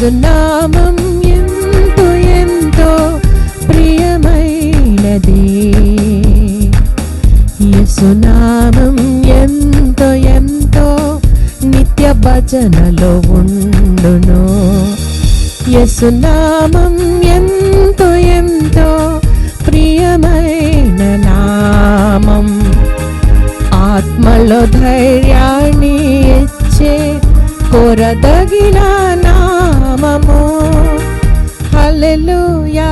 యేసునామం ఎంతో ఎంతో ప్రియమైనది. యేసునామం ఎంతో ఎంతో నిత్య భజనలో ఉండును. యేసునామం ఎంతో ఎంతో ప్రియమైన నామం. ఆత్మలో ధైర్యాన్ని ఇచ్చే కొరదగిన నామము హల్లెలూయా హల్లెలూయా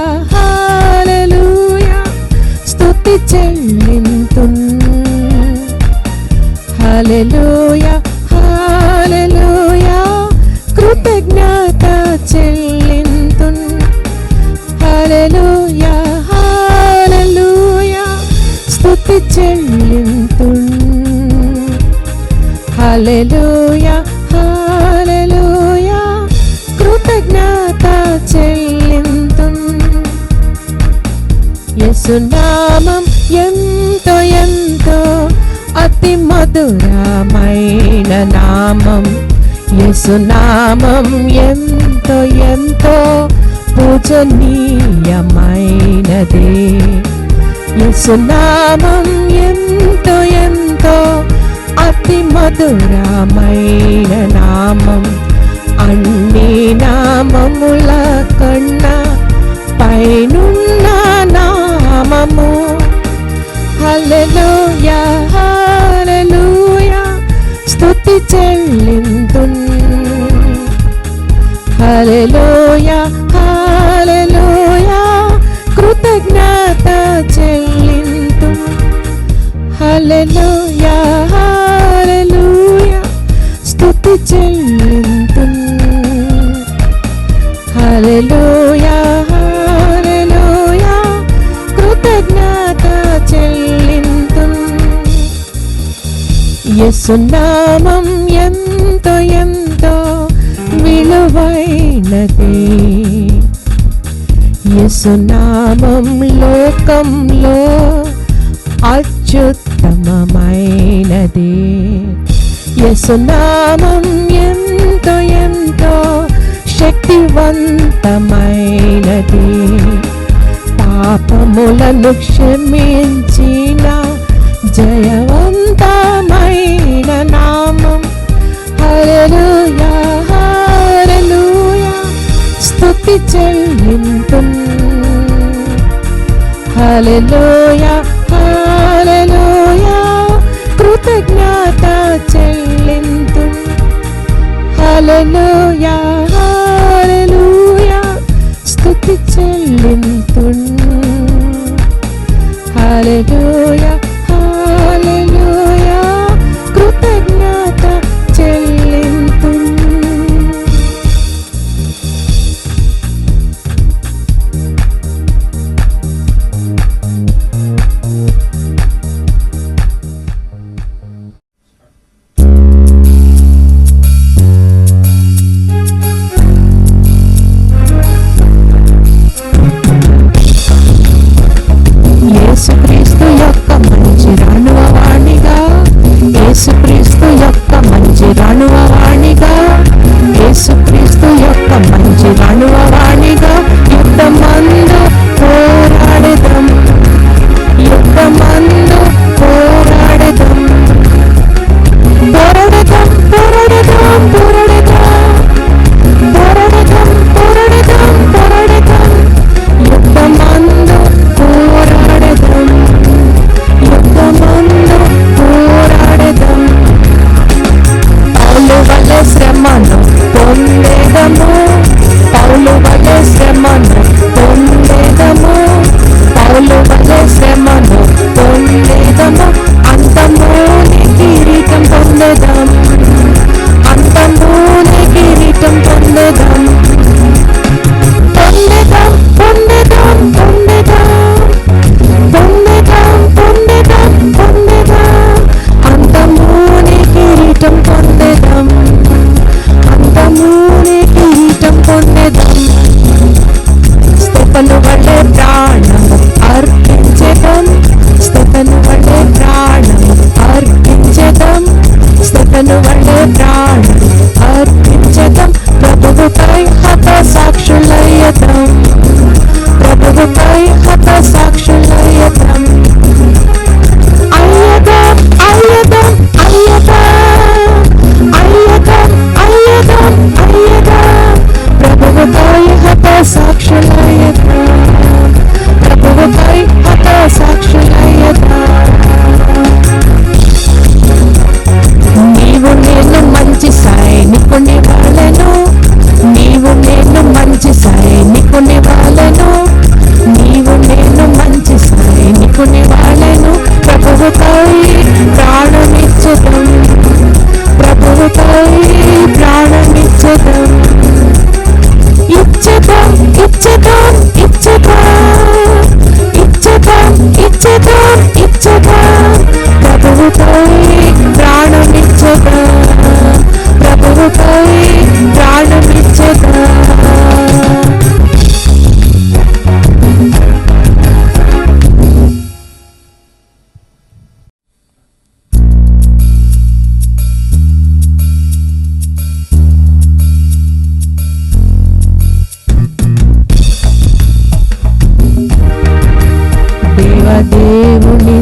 నామం ఎంతో ఎంతో పూజనీయమైనది. యేసునామం ఎంతో ఎంతో అతి మధురమైన నామం. అన్ని నామముల కన్నా పైనున్న నామము. హల్లెలూయా హల్లెలూయా. స్తుతి చెల్లిందున్న హల్లెలూయా హల్లెలూయా. కృతజ్ఞత చెల్లింతు. హల్లెలూయా హల్లెలూయా. స్తుతి చెల్లింతు. హల్లెలూయా హల్లెలూయా. కృతజ్ఞత చెల్లింతున్ యేసునామం ఎంతో ఎంతో విలువైనది యేసునామం లోకంలో అత్యుత్తమమైనది. యసునామం ఎంతో ఎంతో శక్తివంతమైనది. పాపములను క్షమించిన జయవంతమైన నామ హల్లెలూయా హల్లెలూయా కృతజ్ఞత చెల్లింతు హల్లెలూయా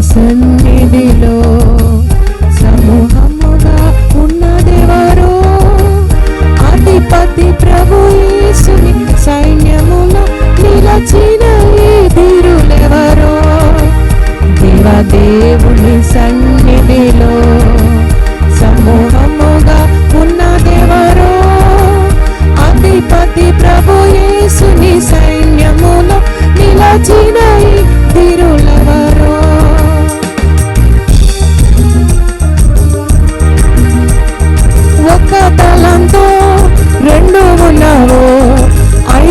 సన్నిధిలో సమూహముగా ఉన్నదెవరో? అధిపతి ప్రభు యేసుని సైన్యమున నిలచిన ఎదురులెవరో దేవదేవుని సన్నిధిలో సమూహముగా ఉన్నదెవరో? అధిపతి ప్రభు యేసుని సైన్యమున నిలచిన ఎదురులెవరో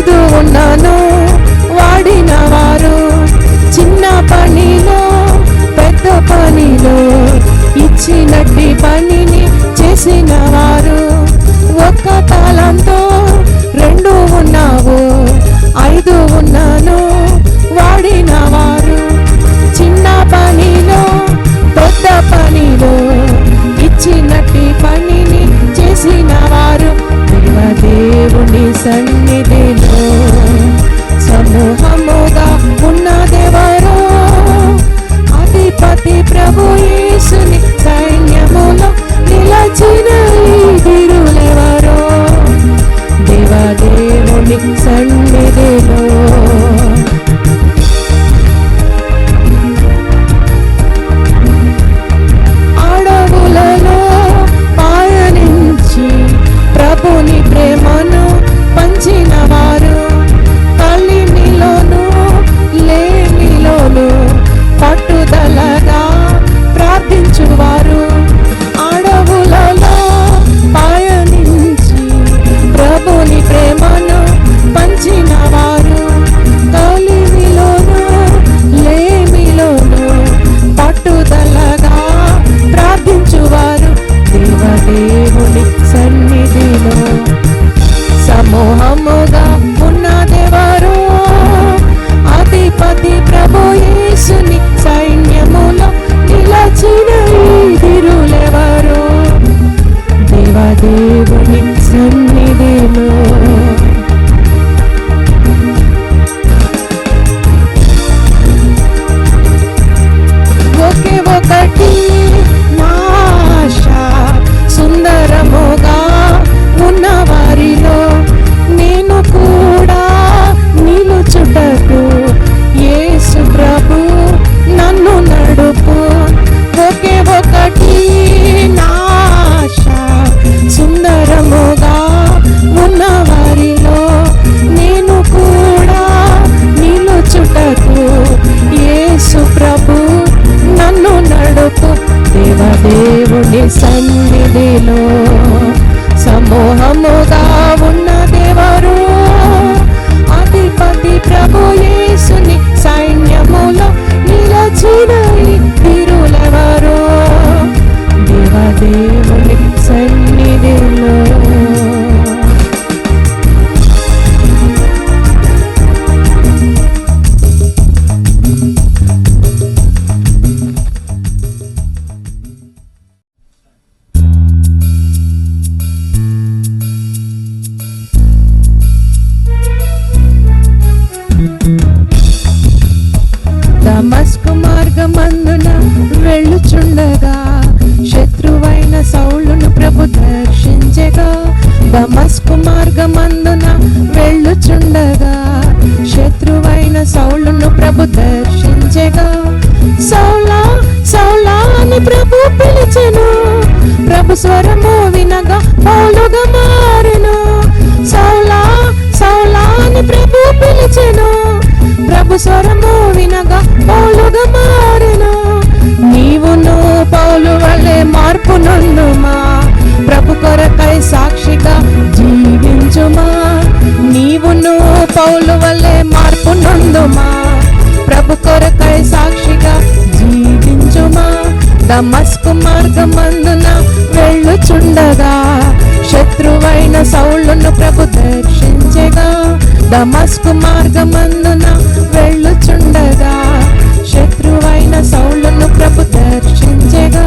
తోడు ఉన్నాను. వాడిన వారు చిన్న పనిలో పెద్ద పనిలో ఇచ్చినట్టి పనిని చేసిన వారు ఒక్క తాళంతో రెండు ఉన్నావు. ఐదు పొందుమా? ప్రభు కొరకై సాక్షిగా జీవించుమా? దమస్కు మార్గమందున వెళ్ళుచుండగా శత్రువైన సౌళ్ళును ప్రభు దర్శించగా దమస్కు మార్గమందున వెళ్ళుచుండగా శత్రువైన సౌళ్ళును ప్రభు దర్శించగా.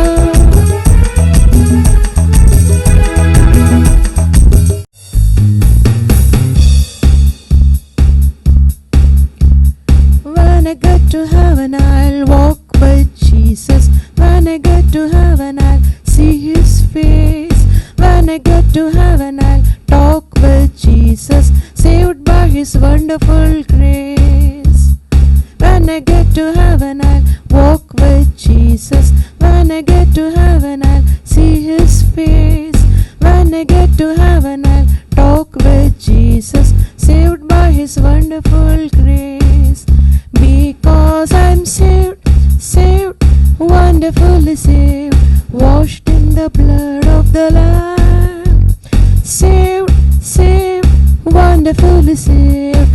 the line. Sir, sir, wonderfully sir.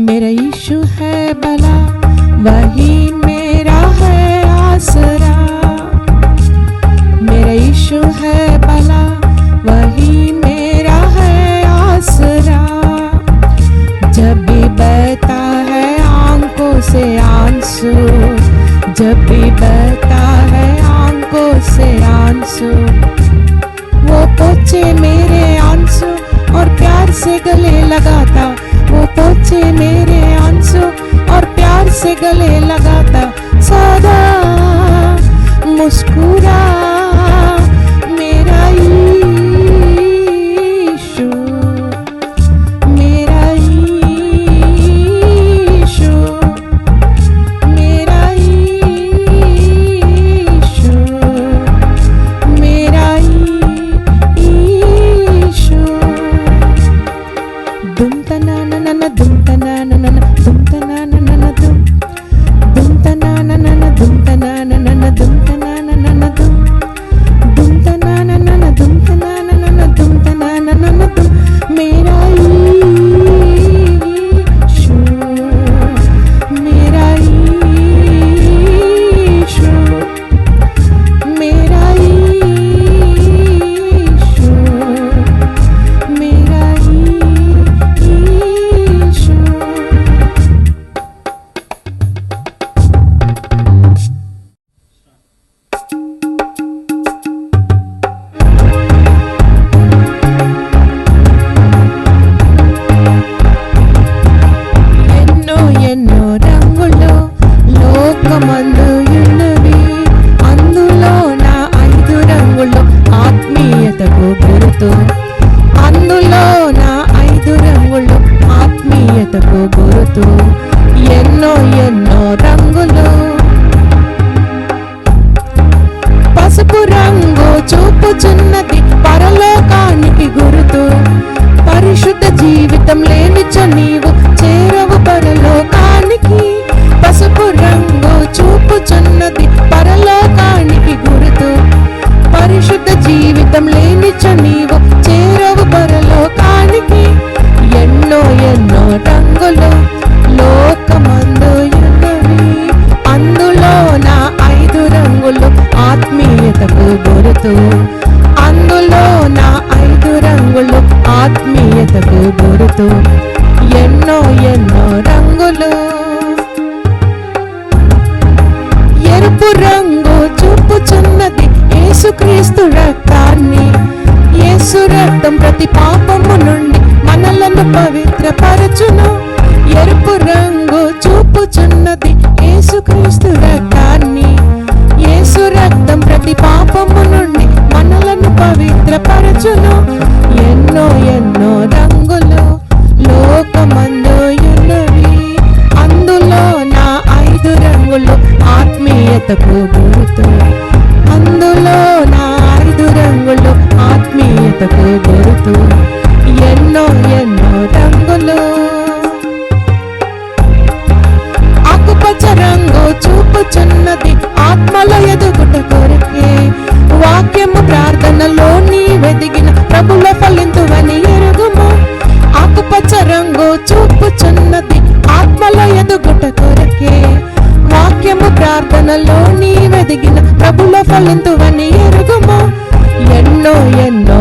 मेरा यीशु है भला वही मेरा है आसरा। मेरा यीशु है पोछे मेरे आँसू और प्यार से गले लगाता सादा मुस्कुरा। దాటుచున్నది పరలోకానికి గురుతు. పరిశుద్ధ జీవితం లేనిచ నీవు చేరవు పరలోకానికి. పసుపు రంగు చూపుచున్నది పరలోకానికి గురుతు. పరిశుద్ధ జీవితం లేనిచ నీవు చేరవు పరలోకానికి. ఎన్నో ఎన్నో రంగులు లోకమందు అందులో నా ఐదు రంగులు ఆత్మీయతకు గురుతు. రంగులతో ఎన్నో ఎన్నో రంగులు. ఎరుపు రంగు చూపుచున్నది యేసుక్రీస్తు రక్తాన్ని. యేసు రక్తం ప్రతి పాపము నుండి మనలను పవిత్రపరచును. ఎరుపు రంగు చూపుచున్నది యేసుక్రీస్తు రక్తాన్ని. యేసు రక్తం ప్రతి పాపము నుండి మనలను పవిత్రపరచును. ఎన్నో ఎన్నో రంగు లోకమందున్నవి అందులో నా ఐదు రంగులు ఆత్మీయతకు గుర్తు. కళ్ళెంతు వన్నీ ఎరుగుమో ఎన్నో ఎన్నో